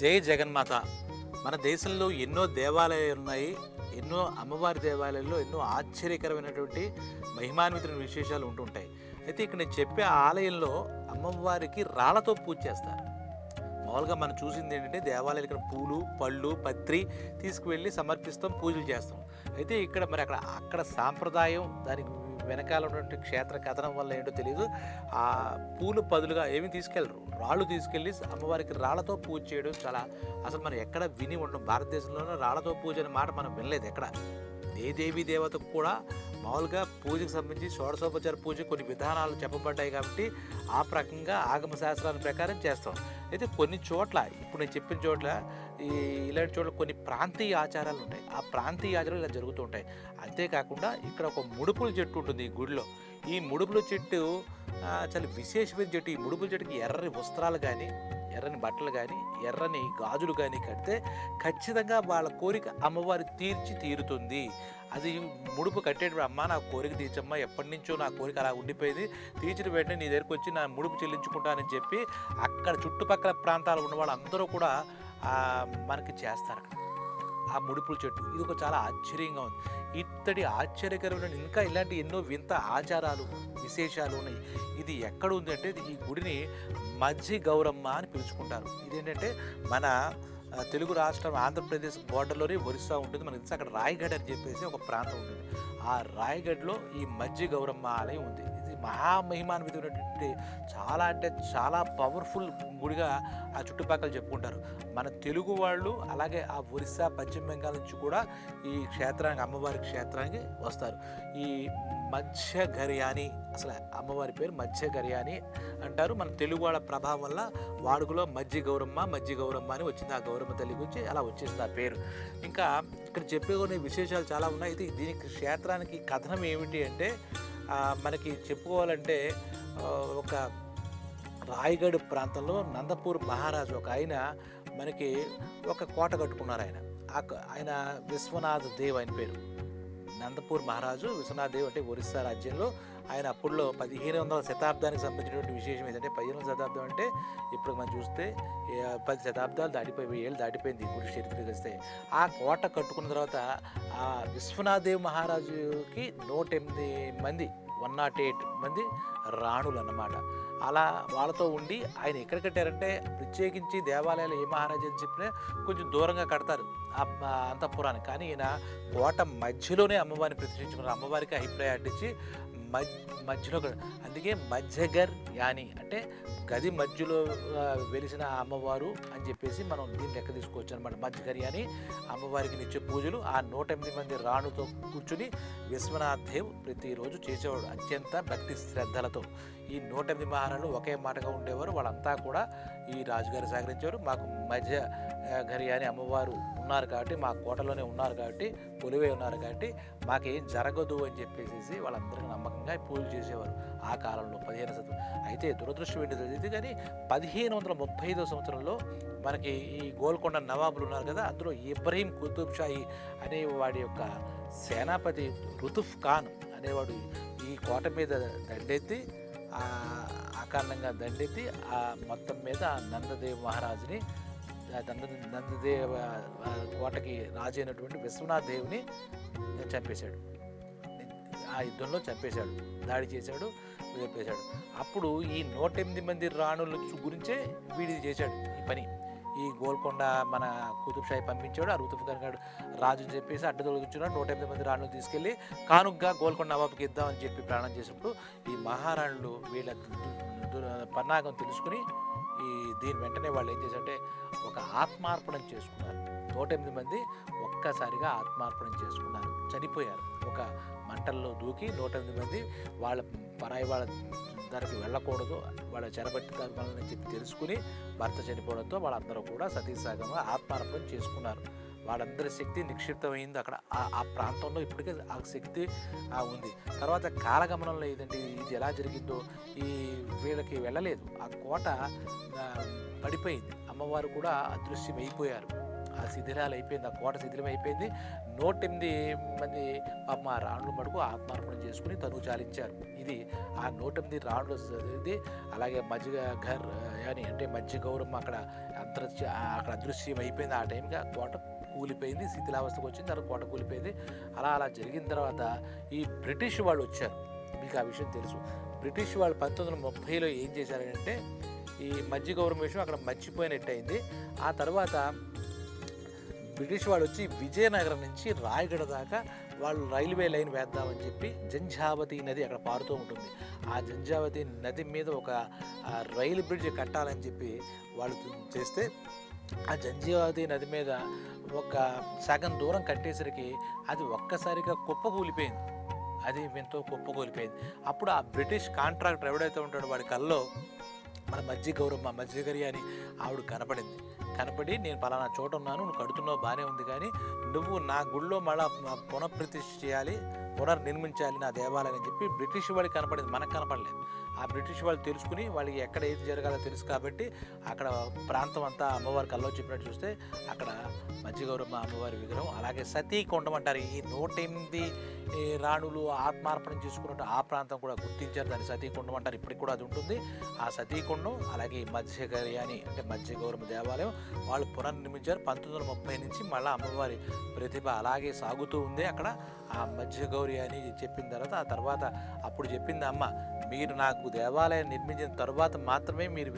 జై జగన్మాత. మన దేశంలో ఎన్నో దేవాలయాలు ఉన్నాయి ఎన్నో అమ్మవారి దేవాలయాల్లో ఎన్నో ఆశ్చర్యకరమైనటువంటి మహిమాన్వితమైన విశేషాలు ఉంటుంటాయి అయితే ఇక్కడ నేను చెప్పే ఆలయంలో అమ్మవారికి రాళ్ళతో పూజ చేస్తారు. మామూలుగా మనం చూసింది ఏంటంటే దేవాలయాలు ఇక్కడ పూలు పళ్ళు పత్రి తీసుకువెళ్ళి సమర్పిస్తాం పూజలు చేస్తాం. అయితే ఇక్కడ మరి అక్కడ అక్కడ సాంప్రదాయం దానికి వెనకాల ఉన్నటువంటి క్షేత్ర కథనం వల్ల ఏంటో తెలియదు ఆ పూలు పదులుగా ఏమి తీసుకెళ్ళరు. రాళ్ళు తీసుకెళ్ళి అమ్మవారికి రాళ్ళతో పూజ చేయడం చాలా అసలు మనం ఎక్కడ విని ఉండడం. భారతదేశంలోనే రాళ్ళతో పూజ అనే మాట మనం వినలేదు ఎక్కడ. ఏ దేవీ దేవతకు కూడా మామూలుగా పూజకు సంబంధించి షోడశోపచార పూజ కొన్ని విధానాలు చెప్పబడ్డాయి కాబట్టి ఆ ప్రకంగా ఆగమ శాస్త్రాల ప్రకారం చేస్తాం. అయితే కొన్ని చోట్ల ఇప్పుడు నేను చెప్పిన చోట్ల ఈ ఇలాంటి చోట్ల కొన్ని ప్రాంతీయ ఆచారాలు ఉంటాయి. ఆ ప్రాంతీయ ఆచారాలు ఇలా జరుగుతూ ఉంటాయి. అంతేకాకుండా ఇక్కడ ఒక ముడుపుల చెట్టు ఉంటుంది ఈ గుడిలో. ఈ ముడుపుల చెట్టు చాలా విశేషమైన చెట్టు. ఈ ముడుపుల చెట్టుకి ఎర్రని వస్త్రాలు కానీ ఎర్రని బట్టలు కానీ ఎర్రని గాజులు కానీ కడితే ఖచ్చితంగా వాళ్ళ కోరిక అమ్మవారి తీర్చి తీరుతుంది. అది ముడుపు కట్టేటప్పుడు అమ్మ నా కోరిక తీర్చమ్మా ఎప్పటి నుంచో నా కోరిక అలా ఉండిపోయింది. తీర్చిన వెంటనే నీ దగ్గరికి వచ్చి నా ముడుపు చెల్లించుకుంటానని చెప్పి అక్కడ చుట్టుపక్కల ప్రాంతాలు ఉన్న వాళ్ళందరూ కూడా మనకి చేస్తారు. అక్కడ ఆ ముడుపుల చెట్టు. ఇది ఒక చాలా ఆశ్చర్యంగా ఉంది. ఇత్తడి ఆశ్చర్యకరమైన ఇంకా ఇలాంటి ఎన్నో వింత ఆచారాలు విశేషాలు ఉన్నాయి. ఇది ఎక్కడ ఉంది అంటే ఇది ఈ గుడిని మజ్జి గౌరమ్మ అని పిలుచుకుంటారు. ఇదేంటంటే మన తెలుగు రాష్ట్రం ఆంధ్రప్రదేశ్ బోర్డర్లోనే ఒరిస్సా ఉంటుంది. మనకి తెలిసి అక్కడ రాయగఢ్ అని చెప్పేసి ఒక ప్రాంతం ఉంటుంది. ఆ రాయగఢ్లో ఈ మజ్జి గౌరమ్మ ఆలయం ఉంది. మహామహిమాన్వితమైనటువంటి చాలా అంటే చాలా పవర్ఫుల్ గుడిగా ఆ చుట్టుపక్కల చెప్పుకుంటారు. మన తెలుగు వాళ్ళు అలాగే ఆ ఒరిస్సా పశ్చిమ బెంగాల్ నుంచి కూడా ఈ క్షేత్రానికి అమ్మవారి క్షేత్రానికి వస్తారు. ఈ మధ్య గరియాని అసలు అమ్మవారి పేరు మధ్య గరియాని అంటారు. మన తెలుగు వాళ్ళ ప్రభావం వల్ల వాడుకలో మజ్జి గౌరమ్మ మజ్జి గౌరమ్మ అని వచ్చింది. ఆ గౌరమ్మ తల్లి గురించి అలా వచ్చేసింది ఆ పేరు. ఇంకా ఇక్కడ చెప్పే కొన్ని విశేషాలు చాలా ఉన్నాయి. ఇది దీనికి క్షేత్రానికి కథనం ఏమిటి అంటే మనకి చెప్పుకోవాలంటే ఒక రాయగఢ్ ప్రాంతంలో నందపూర్ మహారాజు ఒక ఆయన మనకి ఒక కోట కట్టుకున్నారు ఆయన. ఆ ఆయన విశ్వనాథ్ దేవ్ ఆయన పేరు. నందపూర్ మహారాజు విశ్వనాథ్ దేవ్ అంటే ఒరిస్సా రాజ్యంలో ఆయన అప్పుడులో పదిహేను వందల శతాబ్దానికి సంబంధించినటువంటి విశేషం ఏంటంటే పదిహేను వందల శతాబ్దం అంటే ఇప్పుడు మనం చూస్తే పది శతాబ్దాలు దాటిపోయి వెయ్యి ఏళ్ళు దాటిపోయింది ఇప్పుడు గుడి చరిత్ర ఆ కోట కట్టుకున్న తర్వాత ఆ విశ్వనాథదేవ్ మహారాజుకి నూట ఎనిమిది మంది వన్ నాట్ ఎయిట్ మంది రాణులు అన్నమాట అలా వాళ్ళతో ఉండి ఆయన ఎక్కడ కట్టారంటే ప్రత్యేకించి దేవాలయాలు ఏ మహారాజు అని చెప్పినా కొంచెం దూరంగా కడతారు ఆ కానీ ఈయన కోట మధ్యలోనే అమ్మవారిని ప్రతిష్ఠించుకున్నారు. అమ్మవారికి అభిప్రాయం అడ్డించి మధ్యలో అందుకే మధ్యగర్ యాని. అంటే గది మధ్యలో వెలిసిన అమ్మవారు అని చెప్పేసి మనం దీన్ని లెక్క తీసుకోవచ్చు అనమాట మధ్యగర్ యాని అమ్మవారికి నిత్య పూజలు ఆ నూట ఎనిమిది మంది రాణుతో కూర్చుని విశ్వనాథ్ దేవ్ ప్రతిరోజు చేసేవాడు. అత్యంత భక్తి శ్రద్ధలతో. ఈ నూట ఎనిమిది మహారాణులు ఒకే మాటగా ఉండేవారు. వాళ్ళంతా కూడా ఈ రాజుగారు సహకరించేవారు. మాకు మధ్య గరి అని అమ్మవారు ఉన్నారు కాబట్టి మా కోటలోనే ఉన్నారు కాబట్టి కొలువై ఉన్నారు కాబట్టి మాకేం జరగదు అని చెప్పేసి వాళ్ళందరికీ నమ్మకంగా పూజలు చేసేవారు ఆ కాలంలో పదిహేను శతం అయితే దురదృష్టం ఏంటి తెలియదు కానీ పదిహేను వందల ముప్పై ఐదో సంవత్సరంలో మనకి ఈ గోల్కొండ నవాబులు ఉన్నారు కదా అందులో ఇబ్రహీం కుతుబ్ షాహీ అనే వాడి యొక్క సేనాపతి రుతుఫ్ ఖాన్ అనేవాడు ఈ కోట మీద దండెత్తి అకారణంగా దండెత్తి ఆ మొత్తం మీద నందదేవ్ మహారాజుని నంద నందదేవ కోటకి రాజు అయినటువంటి విశ్వనాథ్ దేవుని చంపేశాడు ఆ యుద్ధంలో చంపేశాడు దాడి చేశాడు చంపేశాడు అప్పుడు ఈ నూట ఎనిమిది మంది రాణుల గురించే వీడిది చేశాడు ఈ పని ఈ గోల్కొండ మన కుతుబ్షాయి పంపించాడు ఆ రుతుఫ్ గారు రాజు చెప్పేసి అడ్డు తొలగించున్నాడు నూట ఎనిమిది మంది రాణులు తీసుకెళ్ళి కానుగ్గా గోల్కొండ నవాబుకి ఇద్దామని చెప్పి ప్రాణం చేసినప్పుడు ఈ మహారాణులు వీళ్ళ పన్నాగం తెలుసుకుని ఈ దీని వెంటనే వాళ్ళు ఏం చేశారంటే ఒక ఆత్మార్పణం చేసుకున్నారు. నూట ఎనిమిది మంది ఒక్కసారిగా ఆత్మార్పణం చేసుకున్నారు. చనిపోయారు. ఒక మంటల్లో దూకి నూట ఎనిమిది మంది వాళ్ళ పరాయి వాళ్ళ దగ్గరికి వెళ్ళకూడదు. వాళ్ళ చెరబట్టి వాళ్ళని చెప్పి తెలుసుకుని భర్త చనిపోవడంతో వాళ్ళందరూ కూడా సతీసాగంగా ఆత్మార్పణం చేసుకున్నారు. వాళ్ళందరి శక్తి నిక్షిప్తమైంది. అక్కడ ఆ- ప్రాంతంలో ఇప్పటికే ఆ శక్తి ఉంది. తర్వాత కాలగమనంలో ఏదంటే ఇది ఎలా జరిగిందో ఈ వీళ్ళకి వెళ్ళలేదు. ఆ కోట పడిపోయింది. అమ్మవారు కూడా అదృశ్యం అయిపోయారు ఆ శిథిలాలు అయిపోయింది. ఆ కోట శిథిలం అయిపోయింది. నూట ఎనిమిది మంది పాపం ఆ రాణులు మటుకు ఆత్మార్పణ చేసుకుని తను చాలించారు. ఇది ఆ నూట ఎనిమిది రాణులు ఇది అలాగే మజ్జిగ ఘర్ అని అంటే మధ్య గౌరవం అక్కడ అంతర్ అక్కడ అదృశ్యం అయిపోయింది ఆ టైంకి ఆ కోట కూలిపోయింది శిథిలావస్థకు వచ్చింది తర్వాత కోట కూలిపోయింది. అలా అలా జరిగిన తర్వాత ఈ బ్రిటిష్ వాళ్ళు వచ్చారు. మీకు ఆ విషయం తెలుసు. బ్రిటిష్ వాళ్ళు పంతొమ్మిది వందల ముప్పైలో ఏం చేశారంటే ఈ మధ్య గౌరవం విషయం అక్కడ మర్చిపోయినట్టు అయింది ఆ తర్వాత బ్రిటిష్ వాళ్ళు వచ్చి విజయనగరం నుంచి రాయగడ దాకా వాళ్ళు రైల్వే లైన్ వేద్దామని చెప్పి జంఝావతి నది అక్కడ పారుతూ ఉంటుంది. ఆ జంఝావతి నది మీద ఒక రైలు బ్రిడ్జ్ కట్టాలని చెప్పి వాళ్ళు చేస్తే ఆ జంఝావతి నది మీద ఒక సగం దూరం కట్టేసరికి అది ఒక్కసారిగా కుప్పకూలిపోయింది అది ఎంతో కుప్పకూలిపోయింది అప్పుడు ఆ బ్రిటిష్ కాంట్రాక్టర్ ఎవడైతే ఉంటాడో వాడి కల్లో మన మజ్జి గౌరమ్మ మజ్జిగరి అని ఆవిడ కనపడింది. కనపడి నేను పలానా చోట ఉన్నాను నువ్వు కడుతున్నావు బాగానే ఉంది కానీ నువ్వు నా గుళ్ళో మళ్ళా పునఃప్రతిష్ఠ చేయాలి పునర్నిర్మించాలి నా దేవాలయం అని చెప్పి బ్రిటిష్ వాడికి కనపడింది. మనకు కనపడలేదు. ఆ బ్రిటిష్ వాళ్ళు తెలుసుకుని వాళ్ళకి ఎక్కడ ఏది జరగాలో తెలుసు కాబట్టి అక్కడ ప్రాంతం అంతా అమ్మవారి కల్లో చెప్పినట్టు చూస్తే అక్కడ మధ్యగౌరమ్మ అమ్మవారి విగ్రహం అలాగే సతీ కొండం అంటారు. ఈ నూట ఎనిమిది రాణులు ఆత్మార్పణం చేసుకున్నట్టు ఆ ప్రాంతం కూడా గుర్తించారు. దాన్ని సతీకుండం అంటారు. ఇప్పటికి కూడా అది ఉంటుంది. ఆ సతీకుండం అలాగే ఈ అని అంటే మత్స్య గౌరవ దేవాలయం వాళ్ళు పునర్నిర్మించారు. పంతొమ్మిది వందల ముప్పై నుంచి మళ్ళీ అమ్మవారి ప్రతిభ అలాగే సాగుతూ ఉంది అక్కడ. ఆ మధ్యగౌరి గౌరి అని చెప్పిన తర్వాత ఆ తర్వాత అప్పుడు చెప్పింది అమ్మ మీరు నాకు దేవాలయం నిర్మించిన తర్వాత మాత్రమే మీరు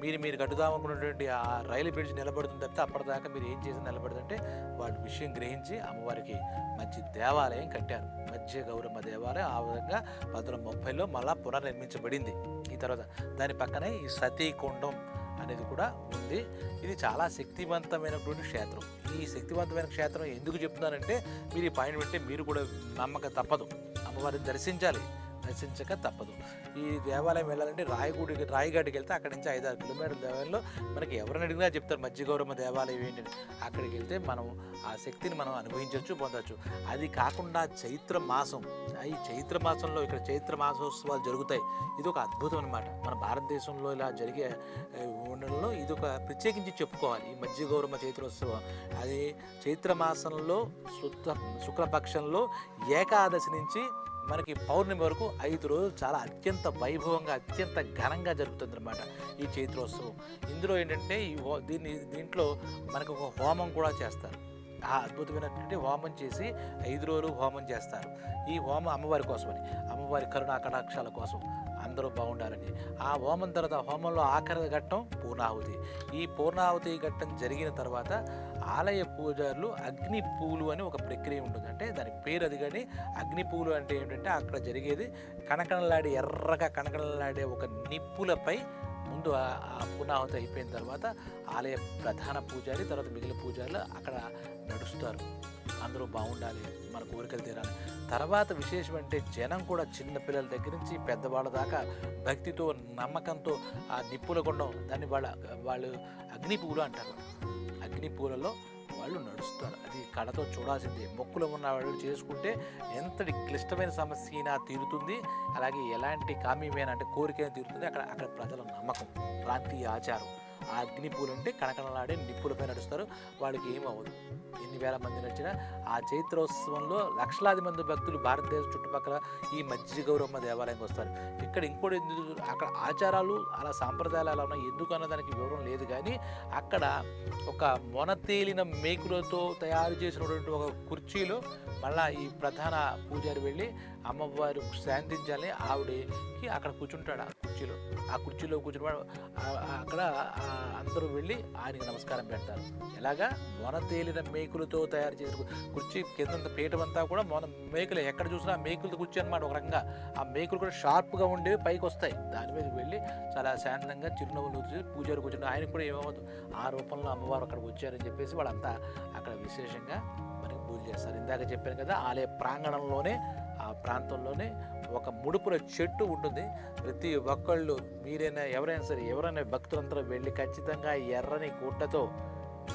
మీరు మీరు కట్టుదామనుకున్నటువంటి ఆ రైలు బ్రిడ్జ్ నిలబడుతుంది తప్పితే అప్పటిదాకా మీరు ఏం చేసి నిలబడుతుంటే వాళ్ళు విషయం గ్రహించి అమ్మవారికి మంచి దేవాలయం కట్టారు. మధ్య గౌరమ్మ దేవాలయం ఆ విధంగా పంతొమ్మిది ముప్పైలో మళ్ళా పునర్నిర్మించబడింది. ఈ తర్వాత దాని పక్కనే ఈ సతీకుండం అనేది కూడా ఉంది. ఇది చాలా శక్తివంతమైనటువంటి క్షేత్రం. ఈ శక్తివంతమైన క్షేత్రం ఎందుకు చెప్తున్నానంటే మీరు ఈ పాయింట్ వింటే మీరు కూడా నమ్మక తప్పదు. అమ్మవారిని దర్శించాలి. దర్శించక తప్పదు. ఈ దేవాలయం వెళ్ళాలంటే రాయగూడికి రాయగడ్డికి వెళ్తే అక్కడి నుంచి ఐదారు కిలోమీటర్ల దేవాలయంలో మనకి ఎవరిని అడిగినా చెప్తారు మధ్యగౌరమ్మ దేవాలయం ఏంటి అక్కడికి వెళ్తే మనం ఆ శక్తిని మనం అనుభవించవచ్చు పొందవచ్చు అది కాకుండా చైత్ర మాసం ఈ చైత్ర మాసంలో ఇక్కడ చైత్ర మాసోత్సవాలు జరుగుతాయి. ఇది ఒక అద్భుతం అనమాట మన భారతదేశంలో ఇలా జరిగే ఉండడంలో ఇది ఒక ప్రత్యేకించి చెప్పుకోవాలి. ఈ మధ్య గౌరమ్మ చైత్రోత్సవం అది చైత్ర మాసంలో శుద్ధ శుక్లపక్షంలో ఏకాదశి నుంచి మనకి పౌర్ణమి వరకు ఐదు రోజులు చాలా అత్యంత వైభవంగా అత్యంత ఘనంగా జరుగుతుంది అనమాట ఈ చైత్రోత్సవం. ఇందులో ఏంటంటే ఈ హో దీన్ని దీంట్లో మనకు ఒక హోమం కూడా చేస్తారు. ఆ అద్భుతమైనటువంటి హోమం చేసి ఐదు రోజులు హోమం చేస్తారు. ఈ హోమం అమ్మవారి కోసమని అమ్మవారి కరుణా కటాక్షాల కోసం అందరూ బాగుండాలని. ఆ హోమం తర్వాత హోమంలో ఆఖరి ఘట్టం పూర్ణాహుతి. ఈ పూర్ణాహుతి ఘట్టం జరిగిన తర్వాత ఆలయ పూజారులు అగ్ని పూలు అని ఒక ప్రక్రియ ఉంటుంది. అంటే దాని పేరు అది కానీ అగ్ని పూలు అంటే ఏంటంటే అక్కడ జరిగేది. కనకనలాడే ఎర్రగా కనకనలాడే ఒక నిప్పులపై ముందు ఆ- పునాహుతి అయిపోయిన తర్వాత ఆలయ ప్రధాన పూజారి తర్వాత మిగిలిన పూజారులు అక్కడ నడుస్తారు. అందరూ బాగుండాలి మన కోరికలు తీరాలి. తర్వాత విశేషం అంటే జనం కూడా చిన్న పిల్లల దగ్గర నుంచి పెద్దవాళ్ళ దాకా భక్తితో నమ్మకంతో ఆ నిప్పుల గుండం దాన్ని వాళ్ళ వాళ్ళు అగ్ని పూలు అంటారు. అగ్ని పూలలో వాళ్ళు నడుస్తారు. అది కళతో చూడాల్సిందే. మొక్కులు ఉన్న వాళ్ళు చేసుకుంటే ఎంతటి క్లిష్టమైన సమస్య అయినా తీరుతుంది. అలాగే ఎలాంటి కామ్యమైన అంటే కోరికైనా తీరుతుంది. అక్కడ అక్కడ ప్రజల నమ్మకం ప్రాంతీయ ఆచారం. ఆ అగ్ని పూలు అంటే కనకనలాడే నిప్పులపై నడుస్తారు. వాళ్ళకి ఏమవ్వదు ఎన్ని వేల మంది నడిచినా ఆ చైత్రోత్సవంలో లక్షలాది మంది భక్తులు భారతదేశం చుట్టుపక్కల ఈ మధ్య గౌరమ్మ దేవాలయంకి వస్తారు. ఇక్కడ ఇంకోటి ఎందుకు అక్కడ ఆచారాలు అలా సాంప్రదాయాలు అలా ఉన్నాయి. ఎందుకు అన్న దానికి వివరం లేదు కానీ అక్కడ ఒక మొనతేలిన మేకులతో తయారు చేసినటువంటి ఒక కుర్చీలో మళ్ళా ఈ ప్రధాన పూజారి వెళ్ళి అమ్మవారు శాంతించాలి. ఆవిడకి అక్కడ కూర్చుంటాడు? కుర్చీలో. ఆ కుర్చీలో కూర్చుని అక్కడ అందరూ వెళ్ళి ఆయనకి నమస్కారం పెడతారు. ఎలాగా? మొన తేలిన మేకులతో తయారు చేసిన కుర్చీ కింద పీఠమంతా కూడా మొన మేకులు ఎక్కడ చూసినా ఆ మేకులతో కుర్చీ అనమాట ఒక రకంగా. ఆ మేకులు కూడా షార్ప్గా ఉండేవి పైకి వస్తాయి. దాని మీద వెళ్ళి చాలా శాంతంగా చిరునవ్వులు చూసి పూజారి కూర్చుని ఆయనకు కూడా ఏమవ్వదు ఆ రూపంలో అమ్మవారు అక్కడికి వచ్చారని చెప్పేసి వాళ్ళంతా అక్కడ విశేషంగా మనకి పూజ చేస్తారు. ఇందాక చెప్పాను కదా ఆలయ ప్రాంగణంలోనే ప్రాంతంలోనే ఒక ముడుపుల చెట్టు ఉంటుంది. ప్రతి ఒక్కళ్ళు మీరైనా ఎవరైనా సరే ఎవరైనా భక్తులందరూ వెళ్ళి ఖచ్చితంగా ఎర్రని గుడ్డతో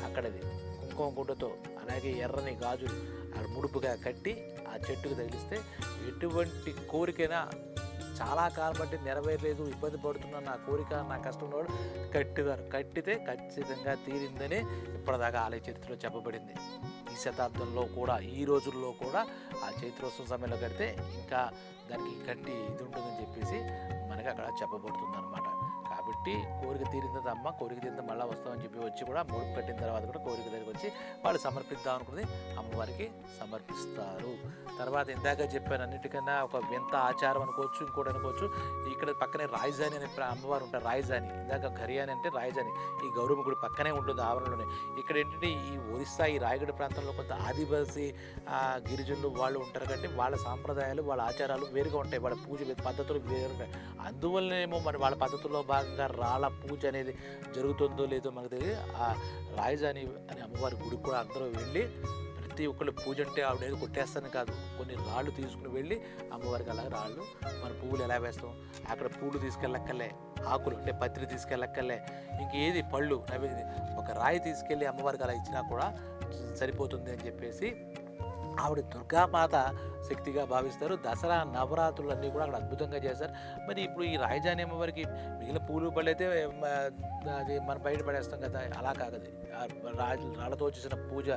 అక్కడది కుంకుమ గుడ్డతో అలాగే ఎర్రని గాజులు అక్కడ ముడుపుగా కట్టి ఆ చెట్టుకు తగిలిస్తే ఎటువంటి కోరికైనా చాలా కాలం బట్టి నెరవేరలేదు ఇబ్బంది పడుతున్న నా కోరిక నా కష్టం ఉన్నవాడు కట్టుగారు కట్టితే ఖచ్చితంగా తీరిందని ఇప్పటిదాకా ఆలయ చరిత్రలో చెప్పబడింది. ఈ శతాబ్దంలో కూడా ఈ రోజుల్లో కూడా ఆ చైత్రోత్సవం సమయంలో కడితే ఇంకా దానికి కట్టి ఇది ఉంటుందని చెప్పేసి మనకి అక్కడ చెప్పబడుతుంది అనమాట కాబట్టి కోరిక తీరిన అమ్మ కోరిక తీరింది మళ్ళీ వస్తామని చెప్పి వచ్చి కూడా ముడుపు కట్టిన తర్వాత కూడా కోరిక దగ్గరికి వచ్చి వాళ్ళు సమర్పిద్దాం అనుకున్నది అమ్మవారికి సమర్పిస్తారు. తర్వాత ఇందాక చెప్పాను అన్నిటికన్నా ఒక వింత ఆచారం అనుకోవచ్చు ఇంకోటి అనుకోవచ్చు. ఇక్కడ పక్కనే రాజధాని అనే అమ్మవారు ఉంటారు రాజధాని. ఇందాక ఖరియాని అంటే రాజధాని. ఈ గౌరవ గుడి పక్కనే ఉంటుంది ఆవరణలోనే. ఇక్కడ ఏంటంటే ఈ ఒరిస్సా ఈ రాయగడ ప్రాంతంలో కొంత ఆదివాసీ గిరిజనులు వాళ్ళు ఉంటారు కాబట్టి వాళ్ళ సాంప్రదాయాలు వాళ్ళ ఆచారాలు వేరుగా ఉంటాయి. వాళ్ళ పూజ పద్ధతులు వేరు ఉంటాయి. అందువల్లనేమో మరి వాళ్ళ పద్ధతుల్లో భాగంగా రాళ్ళ పూజ అనేది జరుగుతుందో లేదో మనకు తెలియదు. ఆ రాయజాని అనే అమ్మవారి గుడికి కూడా అందరూ వెళ్ళి ప్రతి ఒక్కళ్ళు పూజ అంటే ఆవిడ ఏదో కొట్టేస్తాను కాదు. కొన్ని రాళ్ళు తీసుకుని వెళ్ళి అమ్మవారికి అలా రాళ్ళు మన పువ్వులు ఎలా వేస్తాం? అక్కడ పూలు తీసుకెళ్ళక్కర్లే ఆకులు అంటే పత్రి తీసుకెళ్ళక్కర్లే ఇంకేది పళ్ళు నైవేద్యం ఒక రాయి తీసుకెళ్ళి అమ్మవారికి అలా ఇచ్చినా కూడా సరిపోతుంది అని చెప్పేసి ఆవిడ దుర్గామాత శక్తిగా భావిస్తారు. దసరా నవరాత్రులు అన్నీ కూడా అక్కడ అద్భుతంగా చేస్తారు. మరి ఇప్పుడు ఈ రాజధాని అమ్మవారికి మిగిలిన పూలు పళ్ళైతే అది మనం బయట పడేస్తాం కదా అలా కాకది రాజు రాళ్ళతో చేసిన పూజ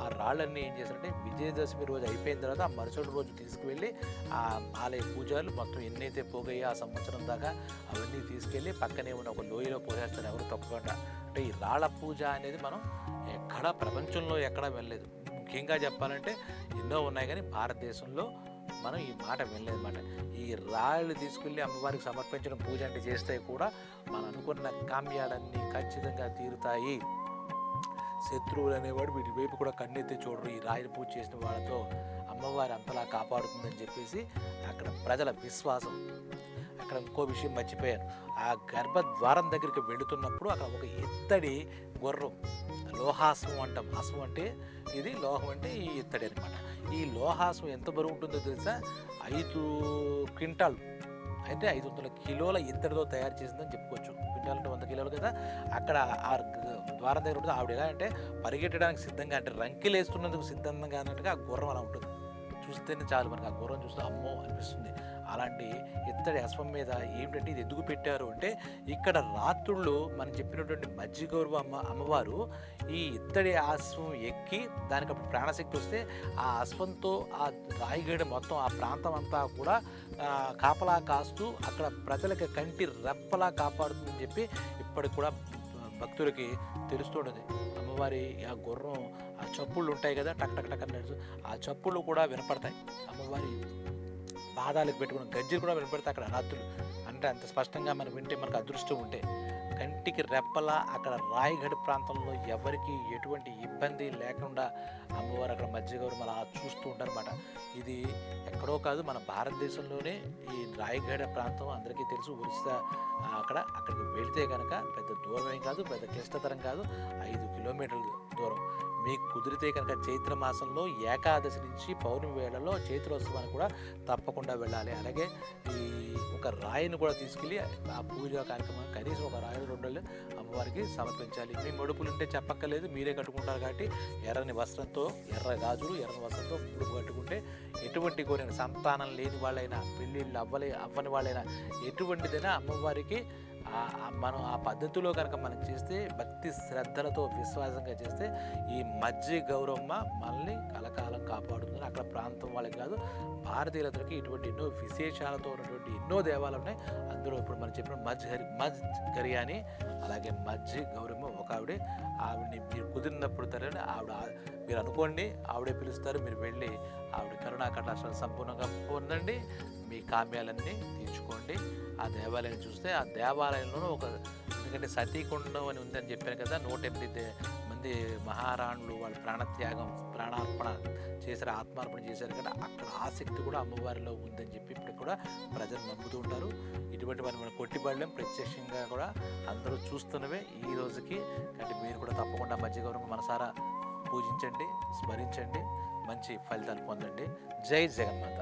ఆ రాళ్ళన్నీ ఏం చేస్తారంటే విజయదశమి రోజు అయిపోయిన తర్వాత ఆ మరుసటి రోజు తీసుకువెళ్ళి ఆ ఆలయ పూజలు మొత్తం ఎన్నైతే పోగయ్యో ఆ సంవత్సరం దాకా అవన్నీ తీసుకెళ్ళి పక్కనే ఉన్న ఒక లోయలో పోసేస్తారు ఎవరు తప్పకుండా. అంటే ఈ రాళ్ళ పూజ అనేది మనం ఎక్కడ ప్రపంచంలో ఎక్కడా వెళ్ళలేదు. ముఖ్యంగా చెప్పాలంటే ఎన్నో ఉన్నాయి కానీ భారతదేశంలో మనం ఈ మాట వినలేదన్నమాట. ఈ రాళ్ళు తీసుకెళ్ళి అమ్మవారికి సమర్పించడం పూజ అంటే చేస్తే కూడా మనం అనుకున్న కామ్యాలన్నీ ఖచ్చితంగా తీరుతాయి. శత్రువులు అనేవాడు వీటి వైపు కూడా కన్నెత్తి చూడరు. ఈ రాయిని పూజ చేసిన వాళ్ళతో అమ్మవారి అంతలా కాపాడుతుందని చెప్పేసి అక్కడ ప్రజల విశ్వాసం అక్కడ ఇంకో విషయం మర్చిపోయాను ఆ గర్భద్వారం దగ్గరికి వెళుతున్నప్పుడు అక్కడ ఒక ఎత్తడి గుర్రం లోహాసం అంటాం. హాసం అంటే ఇది లోహం అంటే ఈ ఇత్తడి అనమాట ఈ లోహాసం ఎంత బరువు ఉంటుందో తెలుసా? ఐదు క్వింటాల్. అయితే ఐదు వందల కిలోల ఇత్తడితో తయారు చేసిందని చెప్పుకోవచ్చు. క్వింటాల్ అంటే వంద కిలోలు కదా? అక్కడ ఆ ద్వారం దగ్గర ఉంటుంది ఆవిడ ఎలా అంటే పరిగెట్టడానికి సిద్ధంగా అంటే రంకిలేస్తున్నందుకు సిద్ధంగా అన్నట్టుగా ఆ గుర్రం అలా ఉంటుంది. చూస్తేనే చాలు మనకి ఆ గుర్రం చూస్తే అమ్మో అనిపిస్తుంది. అలాంటి ఇత్తడి అశ్వం మీద ఏమిటంటే ఇది ఎందుకు పెట్టారు అంటే ఇక్కడ రాత్రుళ్ళు మనం చెప్పినటువంటి మజ్జి గౌరవ అమ్మ అమ్మవారు ఈ ఇత్తడి అశ్వం ఎక్కి దానికి అప్పుడు ప్రాణశక్తి వస్తే ఆ అశ్వంతో ఆ రాయిగడ మొత్తం ఆ ప్రాంతం అంతా కూడా కాపలా కాస్తూ అక్కడ ప్రజలకి కంటి రెప్పలా కాపాడుతుందని చెప్పి ఇప్పటికి కూడా భక్తులకి తెలుస్తుంటుంది అమ్మవారి ఆ గుర్రం చప్పుళ్ళు ఉంటాయి కదా టక్ టక్ టక్ అన్నట్టు. ఆ చప్పుళ్ళు కూడా వినపడతాయి. అమ్మవారి పాదాలకు పెట్టుకున్న గజ్జలు కూడా వినపడతాయి అక్కడ రాత్రులు. అంటే అంత స్పష్టంగా మనం వింటే మనకు అదృష్టం ఉంటే. కంటికి రెప్పలా అక్కడ రాయగఢ ప్రాంతంలో ఎవరికి ఎటువంటి ఇబ్బంది లేకుండా అమ్మవారు అక్కడ మధ్యగారు అలా చూస్తూ ఉంటారన్నమాట. ఇది ఎక్కడో కాదు మన భారతదేశంలోనే ఈ రాయగఢ ప్రాంతం అందరికీ తెలుసు. ఒరిస్సా అక్కడ అక్కడికి వెళితే కనుక పెద్ద దూరం ఏం కాదు పెద్ద క్లిష్టతరం కాదు. ఐదు కిలోమీటర్ల దూరం. మీకు కుదిరితే కనుక చైత్ర మాసంలో ఏకాదశి నుంచి పౌర్ణమి వేళలో చైత్రోత్సవాన్ని కూడా తప్పకుండా వెళ్ళాలి. అలాగే ఈ ఒక రాయిని కూడా తీసుకెళ్ళి ఆ పూజ కార్యక్రమం కనీసం ఒక రాయి రెండు అమ్మవారికి సమర్పించాలి. మీ మడుపులు ఉంటే చెప్పక్కర్లేదు మీరే కట్టుకుంటారు కాబట్టి ఎర్రని వస్త్రంతో ఎర్ర గాజులు ఎర్రని వస్త్రంతో ముడుపు కట్టుకుంటే ఎటువంటి కోరిన సంతానం లేని వాళ్ళైనా పెళ్ళిళ్ళు అవ్వలే అవ్వని వాళ్ళైనా ఎటువంటిదైనా అమ్మవారికి మనం ఆ పద్ధతిలో కనుక మనం చేస్తే భక్తి శ్రద్ధలతో విశ్వాసంగా చేస్తే ఈ మధ్య గౌరవమ్మ మనల్ని కలకాలం కాపాడుతుంది. అక్కడ ప్రాంతం వాళ్ళకి కాదు భారతీయులందరికీ ఇటువంటి ఎన్నో విశేషాలతో ఉన్నటువంటి ఎన్నో దేవాలు ఉన్నాయి. అందులో ఇప్పుడు మనం చెప్పిన మజ్ హరి మజ్ గరియాని అలాగే మజ్జి గౌరమ్మ ఒక ఆవిడే. ఆవిడని మీరు కుదిరినప్పుడు తరలి ఆవిడ మీరు అనుకోండి ఆవిడే పిలుస్తారు. మీరు వెళ్ళి ఆవిడ కరుణా కటాక్షాలు సంపూర్ణంగా పొందండి. మీ కామ్యాలన్నీ తీర్చుకోండి. ఆ దేవాలయం చూస్తే ఆ దేవాలయంలోనూ ఒక ఎందుకంటే సతీకుండం అని ఉందని చెప్పాను కదా నూట ఎనిమిది మంది మహారాణులు వాళ్ళ ప్రాణత్యాగం ప్రాణార్పణ చేశారు ఆత్మార్పణ చేశారు కదా అక్కడ ఆసక్తి కూడా అమ్మవారిలో ఉందని చెప్పి ఇప్పటికి కూడా ప్రజలు నమ్ముతూ ఉంటారు. ఇటువంటి వారిని మనం కొట్టిబడలేం. ప్రత్యక్షంగా కూడా అందరూ చూస్తున్నవే. ఈ రోజుకి అంటే మీరు కూడా తప్పకుండా మధ్య గౌరవం మనసారా పూజించండి స్మరించండి మంచి ఫలితాలు పొందండి. జై జగన్మాత.